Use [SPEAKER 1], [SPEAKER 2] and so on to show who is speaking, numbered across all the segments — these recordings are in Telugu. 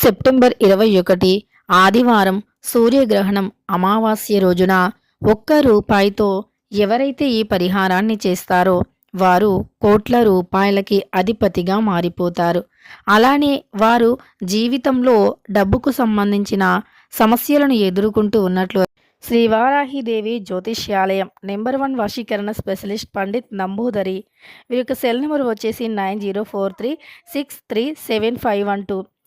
[SPEAKER 1] సెప్టెంబర్ ఇరవై ఒకటి ఆదివారం సూర్యగ్రహణం అమావాస్య రోజున ఒక్క రూపాయితో ఎవరైతే ఈ పరిహారాన్ని చేస్తారో వారు కోట్ల రూపాయలకి అధిపతిగా మారిపోతారు. అలానే వారు జీవితంలో డబ్బుకు సంబంధించిన సమస్యలను ఎదుర్కొంటూ ఉన్నట్లు శ్రీవారాహిదేవి జ్యోతిష్యాలయం నెంబర్ వన్ వశీకరణ స్పెషలిస్ట్ పండిత్ నంబూదరి వీరి యొక్క సెల్ నెంబర్ వచ్చేసి nine zero four three six three seven five one two.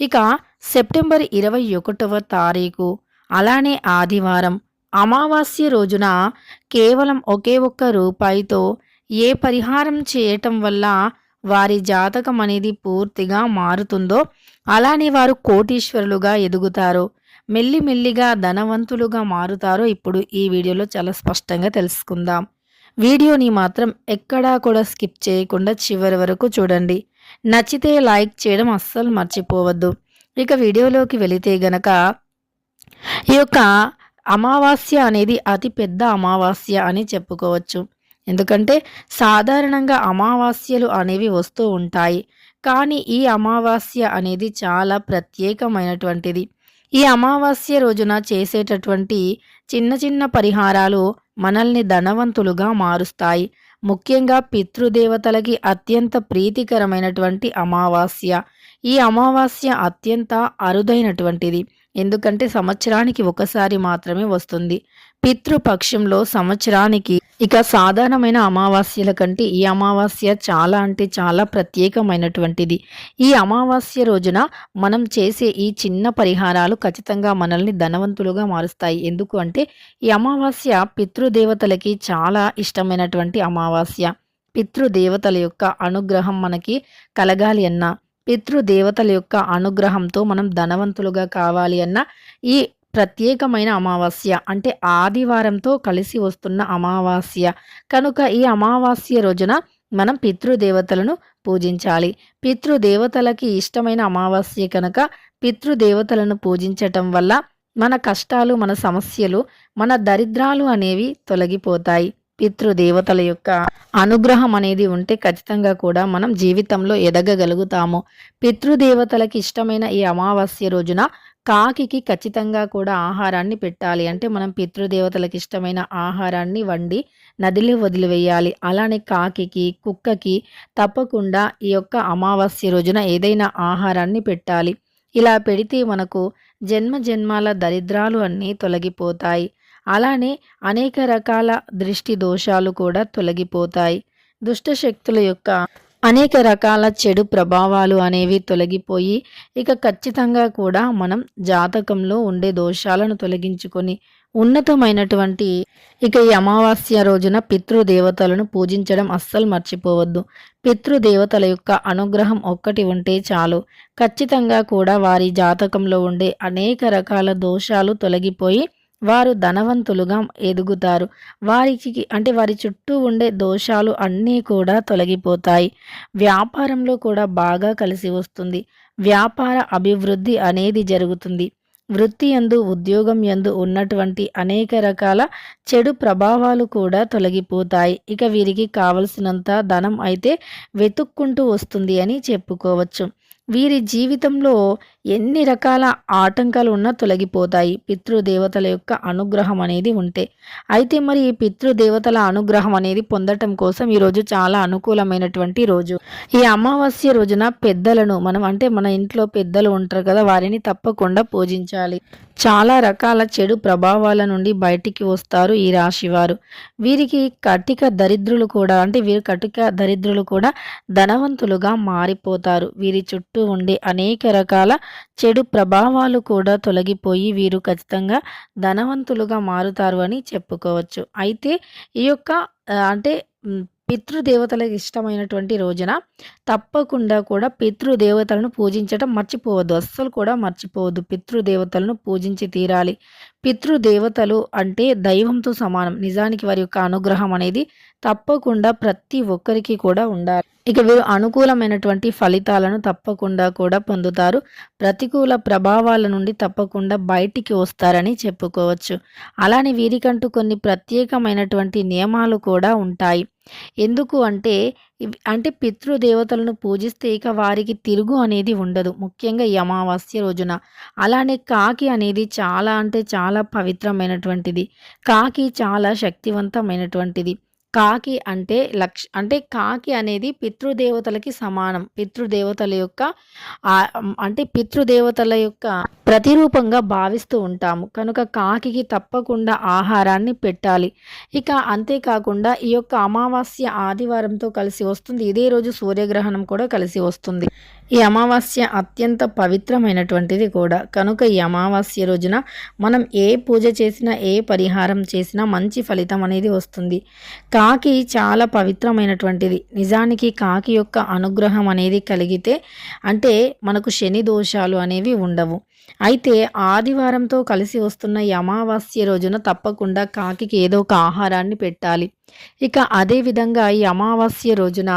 [SPEAKER 1] ఇక సెప్టెంబర్ ఇరవై ఒకటవ తారీఖు అలానే ఆదివారం అమావాస్య రోజున కేవలం ఒకే ఒక్క రూపాయితో ఏ పరిహారం చేయటం వల్ల వారి జాతకం అనేది పూర్తిగా మారుతుందో అలానే వారు కోటీశ్వరులుగా ఎదుగుతారో. మెల్లిమెల్లిగా ధనవంతులుగా మారుతారో ఇప్పుడు ఈ వీడియోలో చాలా స్పష్టంగా తెలుసుకుందాం. వీడియోని మాత్రం ఎక్కడా కూడా స్కిప్ చేయకుండా చివరి వరకు చూడండి. నచ్చితే లైక్ చేయడం అస్సలు మర్చిపోవద్దు. ఇక వీడియోలోకి వెళితే గనక ఈ యొక్క అమావాస్య అనేది అతి పెద్ద అమావాస్య అని చెప్పుకోవచ్చు. ఎందుకంటే సాధారణంగా అమావాస్యలు అనేవి వస్తూ ఉంటాయి. కానీ ఈ అమావాస్య అనేది చాలా ప్రత్యేకమైనటువంటిది. ఈ అమావాస్య రోజున చేసేటటువంటి చిన్న చిన్న పరిహారాలు మనల్ని ధనవంతులుగా మారుస్తాయి. ముఖ్యంగా పితృదేవతలకి అత్యంత ప్రీతికరమైనటువంటి అమావాస్య. ఈ అమావాస్య అత్యంత అరుదైనటువంటిది. ఎందుకంటే సంవత్సరానికి ఒకసారి మాత్రమే వస్తుంది. పితృపక్షంలో సంవత్సరానికి ఇక సాధారణమైన అమావాస్యల కంటే ఈ అమావాస్య చాలా అంటే చాలా ప్రత్యేకమైనటువంటిది. ఈ అమావాస్య రోజున మనం చేసే ఈ చిన్న పరిహారాలు ఖచ్చితంగా మనల్ని ధనవంతులుగా మారుస్తాయి. ఎందుకు అంటే ఈ అమావాస్య పితృదేవతలకి చాలా ఇష్టమైనటువంటి అమావాస్య. పితృదేవతల యొక్క అనుగ్రహం మనకి కలగాలి అన్నా పితృదేవతల యొక్క అనుగ్రహంతో మనం ధనవంతులుగా కావాలి అన్న ఈ ప్రత్యేకమైన అమావాస్య అంటే ఆదివారంతో కలిసి వస్తున్న అమావాస్య. కనుక ఈ అమావాస్య రోజున మనం పితృదేవతలను పూజించాలి. పితృదేవతలకి ఇష్టమైన అమావాస్య కనుక పితృదేవతలను పూజించటం వల్ల మన కష్టాలు మన సమస్యలు మన దరిద్రాలు అనేవి తొలగిపోతాయి. పితృదేవతల యొక్క అనుగ్రహం అనేది ఉంటే ఖచ్చితంగా కూడా మనం జీవితంలో ఎదగగలుగుతాము. పితృదేవతలకి ఇష్టమైన ఈ అమావాస్య రోజున కాకికి ఖచ్చితంగా కూడా ఆహారాన్ని పెట్టాలి. అంటే మనం పితృదేవతలకు ఇష్టమైన ఆహారాన్ని వండి నదిలో వదిలివేయాలి. అలానే కాకికి కుక్కకి తప్పకుండా ఈ యొక్క అమావాస్య రోజున ఏదైనా ఆహారాన్ని పెట్టాలి. ఇలా పెడితే మనకు జన్మ జన్మాల దరిద్రాలు అన్నీ తొలగిపోతాయి. అలానే అనేక రకాల దృష్టి దోషాలు కూడా తొలగిపోతాయి. దుష్ట శక్తుల యొక్క అనేక రకాల చెడు ప్రభావాలు అనేవి తొలగిపోయి ఇక ఖచ్చితంగా కూడా మనం జాతకంలో ఉండే దోషాలను తొలగించుకొని ఉన్నతమైనటువంటి ఇక ఈ అమావాస్య రోజున పితృదేవతలను పూజించడం అస్సలు మర్చిపోవద్దు. పితృదేవతల యొక్క అనుగ్రహం ఒక్కటి ఉంటే చాలు. ఖచ్చితంగా కూడా వారి జాతకంలో ఉండే అనేక రకాల దోషాలు తొలగిపోయి వారు ధనవంతులుగా ఎదుగుతారు. వారికి అంటే వారి చుట్టూ ఉండే దోషాలు అన్నీ కూడా తొలగిపోతాయి. వ్యాపారంలో కూడా బాగా కలిసి వస్తుంది. వ్యాపార అభివృద్ధి అనేది జరుగుతుంది. వృత్తి యందు ఉద్యోగం యందు ఉన్నటువంటి అనేక రకాల చెడు ప్రభావాలు కూడా తొలగిపోతాయి. ఇక వీరికి కావలసినంత ధనం అయితే వెతుక్కుంటూ వస్తుంది అని చెప్పుకోవచ్చు. వీరి జీవితంలో ఎన్ని రకాల ఆటంకాలు ఉన్నా తొలగిపోతాయి. పితృదేవతల యొక్క అనుగ్రహం అనేది ఉంటే. అయితే మరి ఈ పితృదేవతల అనుగ్రహం అనేది పొందటం కోసం ఈరోజు చాలా అనుకూలమైనటువంటి రోజు. ఈ అమావాస్య రోజున పెద్దలను మనం అంటే మన ఇంట్లో పెద్దలు ఉంటారు కదా వారిని తప్పకుండా పూజించాలి. చాలా రకాల చెడు ప్రభావాల నుండి బయటికి వస్తారు ఈ రాశివారు వీరికి కటిక దరిద్రులు కూడా అంటే వీరి కటిక దరిద్రులు కూడా ధనవంతులుగా మారిపోతారు. వీరి చుట్టూ ఉండే అనేక రకాల చెడు ప్రభావాలు కూడా తొలగిపోయి వీరు ఖచ్చితంగా ధనవంతులుగా మారుతారు అని చెప్పుకోవచ్చు. అయితే ఈ యొక్క అంటే పితృదేవతలకు ఇష్టమైనటువంటి రోజున తప్పకుండా కూడా పితృదేవతలను పూజించటం మర్చిపోవద్దు. అస్సలు కూడా మర్చిపోవద్దు. పితృదేవతలను పూజించి తీరాలి. పితృదేవతలు అంటే దైవంతో సమానం. నిజానికి వారి యొక్క అనుగ్రహం అనేది తప్పకుండా ప్రతి ఒక్కరికి కూడా ఉండాలి. ఇక వీరు అనుకూలమైనటువంటి ఫలితాలను తప్పకుండా కూడా పొందుతారు. ప్రతికూల ప్రభావాల నుండి తప్పకుండా బయటికి వస్తారని చెప్పుకోవచ్చు. అలానే వీరికంటూ కొన్ని ప్రత్యేకమైనటువంటి నియమాలు కూడా ఉంటాయి. ఎందుకు అంటే అంటే పితృదేవతలను పూజిస్తే ఇక వారికి తిరుగు అనేది ఉండదు. ముఖ్యంగా ఈ అమావాస్య రోజున. అలానే కాకి అనేది చాలా అంటే చాలా పవిత్రమైనటువంటిది. కాకి చాలా శక్తివంతమైనటువంటిది. కాకి అంటే లక్ష అంటే కాకి అనేది పితృదేవతలకి సమానం. పితృదేవతల యొక్క అంటే పితృదేవతల యొక్క ప్రతిరూపంగా భావిస్తూ ఉంటాము. కనుక కాకికి తప్పకుండా ఆహారాన్ని పెట్టాలి. ఇక అంతేకాకుండా ఈ యొక్క అమావాస్య ఆదివారంతో కలిసి వస్తుంది. ఇదే రోజు సూర్యగ్రహణం కూడా కలిసి వస్తుంది. ఈ అమావాస్య అత్యంత పవిత్రమైనటువంటిది కూడా. కనుక ఈ అమావాస్య రోజున మనం ఏ పూజ చేసినా ఏ పరిహారం చేసినా మంచి ఫలితం అనేది వస్తుంది. కాకి చాలా పవిత్రమైనటువంటిది. నిజానికి కాకి యొక్క అనుగ్రహం అనేది కలిగితే అంటే మనకు శని దోషాలు అనేవి ఉండవు. అయితే ఆదివారంతో కలిసి వస్తున్న ఈ అమావాస్య రోజున తప్పకుండా కాకి ఏదో ఒక ఆహారాన్ని పెట్టాలి. ఇక అదేవిధంగా ఈ అమావాస్య రోజున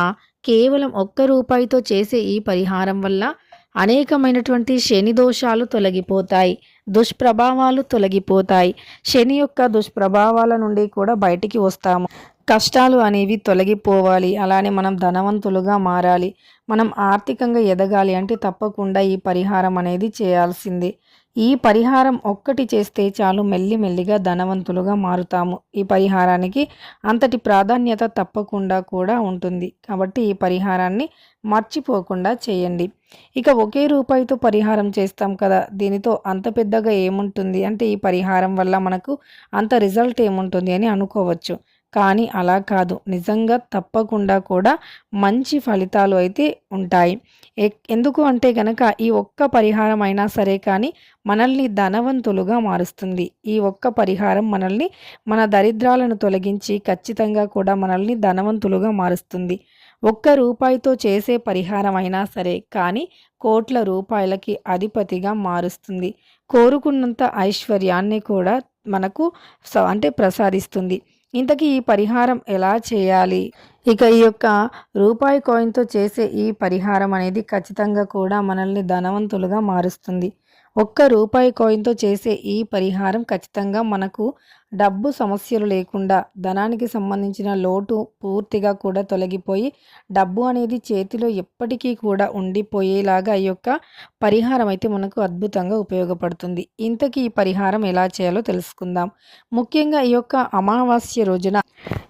[SPEAKER 1] కేవలం ఒక్క రూపాయితో చేసే ఈ పరిహారం వల్ల అనేకమైనటువంటి శని దోషాలు తొలగిపోతాయి దుష్ప్రభావాలు తొలగిపోతాయి. శని యొక్క దుష్ప్రభావాల నుండి కూడా బయటికి వస్తాము. కష్టాలు అనేవి తొలగిపోవాలి. అలానే మనం ధనవంతులుగా మారాలి. మనం ఆర్థికంగా ఎదగాలి అంటే తప్పకుండా ఈ పరిహారం అనేది చేయాల్సిందే. ఈ పరిహారం ఒక్కటి చేస్తే చాలు మెల్లిమెల్లిగా ధనవంతులుగా మారుతాము. ఈ పరిహారానికి అంతటి ప్రాధాన్యత తప్పకుండా కూడా ఉంటుంది. కాబట్టి ఈ పరిహారాన్ని మర్చిపోకుండా చేయండి. ఇక ఒకే రూపాయితో పరిహారం చేస్తాం కదా దీనితో అంత పెద్దగా ఏముంటుంది? అంటే ఈ పరిహారం వల్ల మనకు అంత రిజల్ట్ ఏముంటుంది అని అనుకోవచ్చు. కానీ అలా కాదు. నిజంగా తప్పకుండా కూడా మంచి ఫలితాలు అయితే ఉంటాయి. ఎందుకు అంటే కనుక ఈ ఒక్క పరిహారం అయినా సరే కానీ మనల్ని ధనవంతులుగా మారుస్తుంది. ఈ ఒక్క పరిహారం మనల్ని మన దరిద్రాలను తొలగించి ఖచ్చితంగా కూడా మనల్ని ధనవంతులుగా మారుస్తుంది. ఒక్క రూపాయితో చేసే పరిహారం అయినా సరే కానీ కోట్ల రూపాయలకి అధిపతిగా మారుస్తుంది. కోరుకున్నంత ఐశ్వర్యాన్ని కూడా మనకు అంటే ప్రసాదిస్తుంది. ఇంతకీ ఈ పరిహారం ఎలా చేయాలి? ఇక ఈ యొక్క రూపాయి కాయిన్తో చేసే ఈ పరిహారం అనేది ఖచ్చితంగా కూడా మనల్ని ధనవంతులుగా మారుస్తుంది. ఒక్క రూపాయి కాయిన్తో చేసే ఈ పరిహారం ఖచ్చితంగా మనకు డబ్బు సమస్యలు లేకుండా ధనానికి సంబంధించిన లోటు పూర్తిగా కూడా తొలగిపోయి డబ్బు అనేది చేతిలో ఎప్పటికీ కూడా ఉండిపోయేలాగా ఈ యొక్క పరిహారం అయితే మనకు అద్భుతంగా ఉపయోగపడుతుంది. ఇంతకీ ఈ పరిహారం ఎలా చేయాలో తెలుసుకుందాం. ముఖ్యంగా ఈ యొక్క అమావాస్య రోజున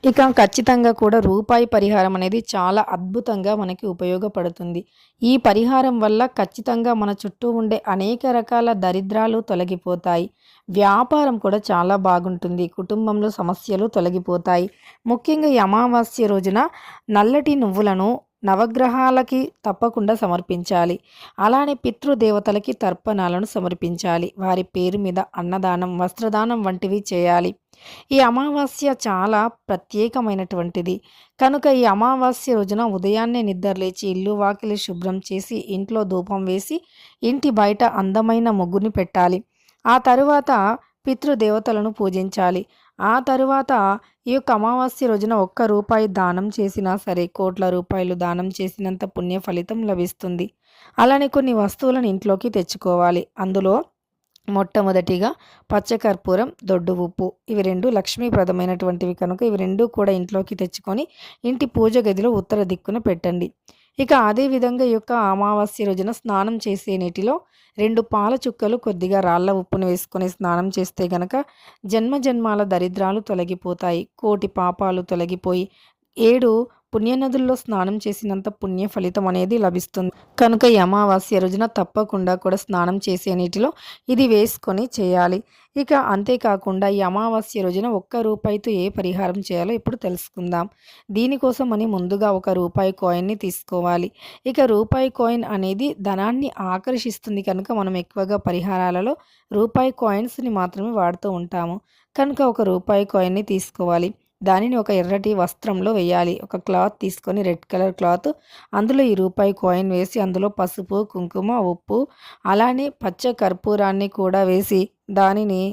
[SPEAKER 1] ఇక ఖచ్చితంగా కూడా రూపాయి పరిహారం అనేది చాలా అద్భుతంగా మనకి ఉపయోగపడుతుంది. ఈ పరిహారం వల్ల ఖచ్చితంగా మన చుట్టూ ఉండే అనేక రకాల దరిద్రాలు తొలగిపోతాయి. వ్యాపారం కూడా చాలా బాగుంటుంది. కుటుంబంలో సమస్యలు తొలగిపోతాయి. ముఖ్యంగా ఈ అమావాస్య రోజున నల్లటి నువ్వులను నవగ్రహాలకి తప్పకుండా సమర్పించాలి. అలానే పితృదేవతలకి తర్పణాలను సమర్పించాలి. వారి పేరు మీద అన్నదానం వస్త్రదానం వంటివి చేయాలి. ఈ అమావాస్య చాలా ప్రత్యేకమైనటువంటిది. కనుక ఈ అమావాస్య రోజున ఉదయాన్నే నిద్రలేచి ఇల్లు వాకిలి శుభ్రం చేసి ఇంట్లో ధూపం వేసి ఇంటి బయట అందమైన ముగ్గుని పెట్టాలి. ఆ తరువాత పితృదేవతలను పూజించాలి. ఆ తరువాత ఈ యొక్క అమావాస్య రోజున ఒక్క రూపాయి దానం చేసినా సరే కోట్ల రూపాయలు దానం చేసినంత పుణ్య ఫలితం లభిస్తుంది. అలానే కొన్ని వస్తువులను ఇంట్లోకి తెచ్చుకోవాలి. అందులో మొట్టమొదటిగా పచ్చకర్పూరం దొడ్డు ఉప్పు ఇవి రెండు లక్ష్మీప్రదమైనటువంటివి కనుక ఇవి రెండు కూడా ఇంట్లోకి తెచ్చుకొని ఇంటి పూజ గదిలో ఉత్తర దిక్కున పెట్టండి. ఇక అదేవిధంగా ఈ యొక్క అమావాస్య రోజున స్నానం చేసే నీటిలో రెండు పాల చుక్కలు కొద్దిగా రాళ్ళ ఉప్పును వేసుకొని స్నానం చేస్తే గనక జన్మ జన్మాల దరిద్రాలు తొలగిపోతాయి కోటి పాపాలు తొలగిపోయి ఏడు పుణ్యనదుల్లో స్నానం చేసినంత పుణ్య ఫలితం అనేది లభిస్తుంది. కనుక ఈ అమావాస్య రోజున తప్పకుండా కూడా స్నానం చేసే నీటిలో ఇది వేసుకొని చేయాలి. ఇక అంతేకాకుండా ఈ అమావాస్య రోజున ఒక్క రూపాయితో ఏ పరిహారం చేయాలో ఇప్పుడు తెలుసుకుందాం. దీనికోసం అని ముందుగా ఒక రూపాయి కాయిన్ని తీసుకోవాలి. ఇక రూపాయి కాయిన్ అనేది ధనాన్ని ఆకర్షిస్తుంది కనుక మనం ఎక్కువగా పరిహారాలలో రూపాయి కాయిన్స్ని మాత్రమే వాడుతూ ఉంటాము. కనుక ఒక రూపాయి కాయిన్ని తీసుకోవాలి. దానిని ఒక ఎర్రటి వస్త్రంలో వేయాలి. ఒక క్లాత్ తీసుకొని రెడ్ కలర్ క్లాత్ అందులో ఈ రూపాయి కాయిన్ వేసి అందులో పసుపు కుంకుమ ఉప్పు అలానే పచ్చ కర్పూరాన్ని కూడా వేసి దానిని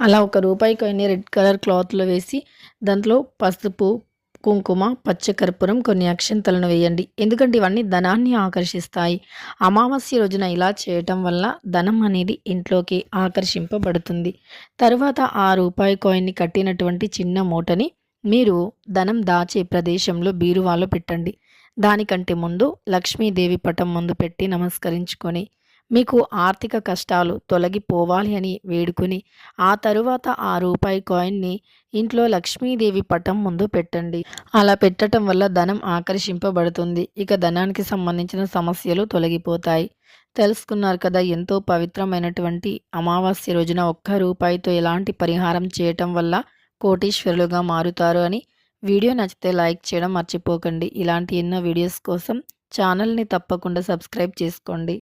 [SPEAKER 1] అలా ఒక రూపాయి కాయిన్ని రెడ్ కలర్ క్లాత్లో వేసి దాంట్లో పసుపు కుంకుమ పచ్చ కర్పూరం కొన్ని అక్షంతలను వేయండి. ఎందుకంటే ఇవన్నీ ధనాన్ని ఆకర్షిస్తాయి. అమావాస్య రోజున ఇలా చేయటం వల్ల ధనం అనేది ఇంట్లోకి ఆకర్షింపబడుతుంది. తరువాత ఆ రూపాయి కాయిన్ని కట్టినటువంటి చిన్న మూటని మీరు ధనం దాచే ప్రదేశంలో బీరువాలో పెట్టండి. దానికంటే ముందు లక్ష్మీదేవి పటం ముందు పెట్టి నమస్కరించుకొని మీకు ఆర్థిక కష్టాలు తొలగిపోవాలి అని వేడుకొని ఆ తరువాత ఆ రూపాయి కాయిన్ని ఇంట్లో లక్ష్మీదేవి పటం ముందు పెట్టండి. అలా పెట్టడం వల్ల ధనం ఆకర్షింపబడుతుంది. ఇక ధనానికి సంబంధించిన సమస్యలు తొలగిపోతాయి. తెలుసుకున్నారు కదా ఎంతో పవిత్రమైనటువంటి అమావాస్య రోజున ఒక్క రూపాయితో ఎలాంటి పరిహారం చేయటం వల్ల కోటీశ్వరులుగా మారుతారు అని వీడియో నచ్చితే లైక్ చేయడం మర్చిపోకండి. ఇలాంటి ఎన్నో వీడియోస్ కోసం ఛానల్ని తప్పకుండా సబ్స్క్రైబ్ చేసుకోండి.